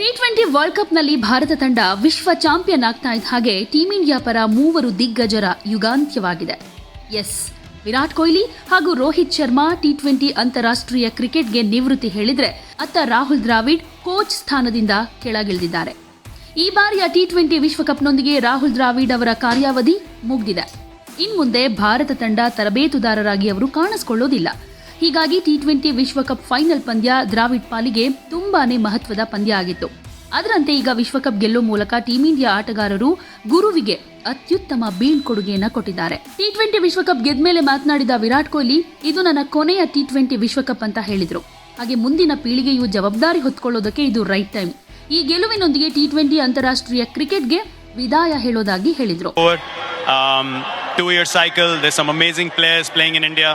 T twenty world ಕಪ್ನಲ್ಲಿ ಭಾರತ ತಂಡ ವಿಶ್ವ ಚಾಂಪಿಯನ್ ಆಗ್ತಾ ಇದ್ದ ಹಾಗೆ ಟೀಂ ಇಂಡಿಯಾ ಪರ ಮೂವರು ದಿಗ್ಗಜರ ಯುಗಾಂತ್ಯವಾಗಿದೆ. ಎಸ್, ವಿರಾಟ್ ಕೊಹ್ಲಿ ಹಾಗೂ ರೋಹಿತ್ ಶರ್ಮಾ ಟಿ ಟ್ವೆಂಟಿ ಅಂತಾರಾಷ್ಟ್ರೀಯ ಕ್ರಿಕೆಟ್ಗೆ ನಿವೃತ್ತಿ ಹೇಳಿದ್ರೆ ಅತ್ತ ರಾಹುಲ್ ದ್ರಾವಿಡ್ ಕೋಚ್ ಸ್ಥಾನದಿಂದ ಕೆಳಗಿಳಿದಿದ್ದಾರೆ. ಈ ಬಾರಿಯ ಟಿ ಟ್ವೆಂಟಿ ವಿಶ್ವಕಪ್ನೊಂದಿಗೆ ರಾಹುಲ್ ದ್ರಾವಿಡ್ ಅವರ ಕಾರ್ಯಾವಧಿ ಮುಗಿದಿದೆ. ಇನ್ಮುಂದೆ ಭಾರತ ತಂಡ ತರಬೇತುದಾರರಾಗಿ ಅವರು ಕಾಣಿಸಿಕೊಳ್ಳೋದಿಲ್ಲ. ಹೀಗಾಗಿ ಟಿ ಟ್ವೆಂಟಿ ವಿಶ್ವಕಪ್ ಫೈನಲ್ ಪಂದ್ಯ ದ್ರಾವಿಡ್ ಪಾಲಿಗೆ ತುಂಬಾನೇ ಮಹತ್ವದ ಪಂದ್ಯ ಆಗಿತ್ತು. ಅದರಂತೆ ಈಗ ವಿಶ್ವಕಪ್ ಗೆಲ್ಲೋ ಮೂಲಕ ಟೀಂ ಇಂಡಿಯಾ ಆಟಗಾರರು ಗುರುವಿಗೆ ಅತ್ಯುತ್ತಮ ಬೀಳ್ಕೊಡುಗೆಯನ್ನ ಕೊಟ್ಟಿದ್ದಾರೆ. ಟಿ ಟ್ವೆಂಟಿ ವಿಶ್ವಕಪ್ ಗೆದ್ಮೇಲೆ ಮಾತನಾಡಿದ ವಿರಾಟ್ ಕೊಹ್ಲಿ ಇದು ನನ್ನ ಕೊನೆಯ ಟಿ ಟ್ವೆಂಟಿ ವಿಶ್ವಕಪ್ ಅಂತ ಹೇಳಿದ್ರು. ಹಾಗೆ ಮುಂದಿನ ಪೀಳಿಗೆಯು ಜವಾಬ್ದಾರಿ ಹೊತ್ಕೊಳ್ಳೋದಕ್ಕೆ ಇದು ರೈಟ್ ಟೈಮ್ ಈ ಗೆಲುವಿನೊಂದಿಗೆ ಟಿ ಟ್ವೆಂಟಿ ಅಂತಾರಾಷ್ಟ್ರೀಯ ಕ್ರಿಕೆಟ್ಗೆ ವಿದಾಯ ಹೇಳೋದಾಗಿ ಹೇಳಿದ್ರು. Um, two year cycle. There's some amazing players playing in India,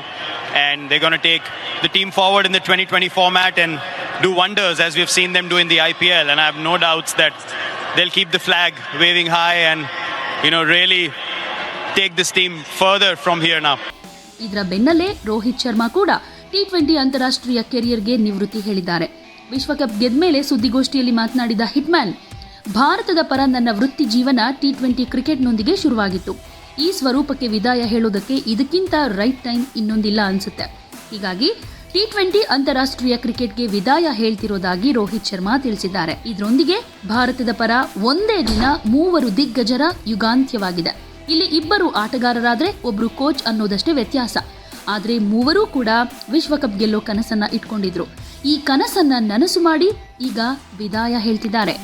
and they're going to take the team forward in the 2020 format and do wonders as we've seen them do in the IPL. And I have no doubts that they'll keep the flag waving high and you know really take this team further from here now. ಇದರ ಬೆನ್ನಲ್ಲೇ ರೋಹಿತ್ ಶರ್ಮಾ ಕೂಡ T twenty ಅಂತಾರಾಷ್ಟ್ರೀಯ ಕೆರಿಯರ್ಗೆ ನಿವೃತ್ತಿ ಹೇಳಿದ್ದಾರೆ ವಿಶ್ವಕಪ್ ಗೆದ್ಮೇಲೆ ಸುದ್ದಿಗೋಷ್ಠಿಯಲ್ಲಿ ಮಾತನಾಡಿದ hitman ಭಾರತದ ಪರ ನನ್ನ ವೃತ್ತಿ ಜೀವನ ಟಿ ಟ್ವೆಂಟಿ ಕ್ರಿಕೆಟ್ನೊಂದಿಗೆ ಶುರುವಾಗಿತ್ತು ಈ ಸ್ವರೂಪಕ್ಕೆ ವಿದಾಯ ಹೇಳೋದಕ್ಕೆ ಇದಕ್ಕಿಂತ ರೈಟ್ ಟೈಮ್ ಇನ್ನೊಂದಿಲ್ಲ ಅನಿಸುತ್ತೆ. ಹೀಗಾಗಿ ಟಿ ಟ್ವೆಂಟಿ ಅಂತಾರಾಷ್ಟ್ರೀಯ ಕ್ರಿಕೆಟ್ಗೆ ವಿದಾಯ ಹೇಳ್ತಿರೋದಾಗಿ ರೋಹಿತ್ ಶರ್ಮಾ ತಿಳಿಸಿದ್ದಾರೆ. ಇದರೊಂದಿಗೆ ಭಾರತದ ಪರ ಒಂದೇ ದಿನ ಮೂವರು ದಿಗ್ಗಜರ ಯುಗಾಂತ್ಯವಾಗಿದೆ. ಇಲ್ಲಿ ಇಬ್ಬರು ಆಟಗಾರರಾದರೆ ಒಬ್ರು ಕೋಚ್ ಅನ್ನೋದಷ್ಟೇ ವ್ಯತ್ಯಾಸ. ಆದರೆ ಮೂವರೂ ಕೂಡ ವಿಶ್ವಕಪ್ ಗೆಲ್ಲೋ ಕನಸನ್ನ ಇಟ್ಕೊಂಡಿದ್ರು. ಈ ಕನಸನ್ನ ನನಸು ಮಾಡಿ ಈಗ ವಿದಾಯ ಹೇಳ್ತಿದ್ದಾರೆ.